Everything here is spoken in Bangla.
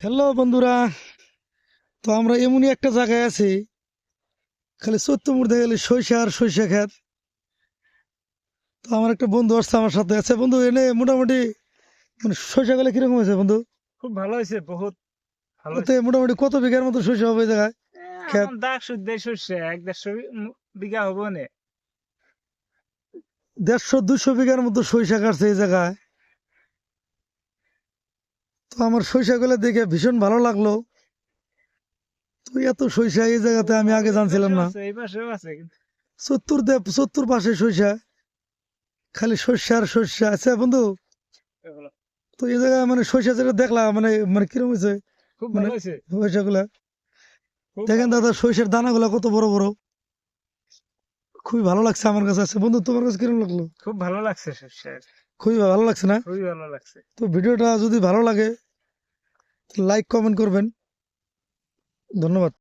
হ্যালো বন্ধুরা তো আমরা এমনই একটা জায়গায় আছি খালি সত্য মুর্দে গেলে সরিষা আর সরিষা খেত তো আমার একটা বন্ধু আসছে আমার সাথে। আছে বন্ধু এনে মোটামুটি মানে সরিষা গেলে কীরকম হয়েছে বন্ধু? খুব ভালো হয়েছে বহুত ভালো মোটামুটি কত বিঘার মতো সরিষা হবে জায়গায়? শস্য এক দেড়শো বিঘা হব দেড়শো দুশো বিঘার মতো সরিষা কাটছে এই জায়গায়। তো আমার সরিষা গুলো দেখে ভীষণ ভালো লাগল। তো এত সরিষা এই জায়গাতে আমি আগে জানছিলাম না। আছে, এই পাশেও আছে কিন্তু। চত্তুর দে চত্তুর পাশে সরিষা খালি সর্ষে আর সর্ষে আচ্ছা বন্ধু তো এই জায়গায় মানে সরিষা যেটা দেখলাম মানে মানে কীরকম হয়েছে? মানে- ভালো হয়েছে। গুলা দেখেন। দাদা সরিষার দানাগুলা কত বড় বড়। খুবই ভালো লাগছে আমার কাছে। আছে বন্ধু তোমার কাছে কীরকম লাগল? খুব ভালো লাগছে শস্য খুবই ভালো লাগছে না? খুবই ভালো লাগছে। তো ভিডিওটা যদি ভালো লাগে লাইক কমেন্ট করবেন। ধন্যবাদ।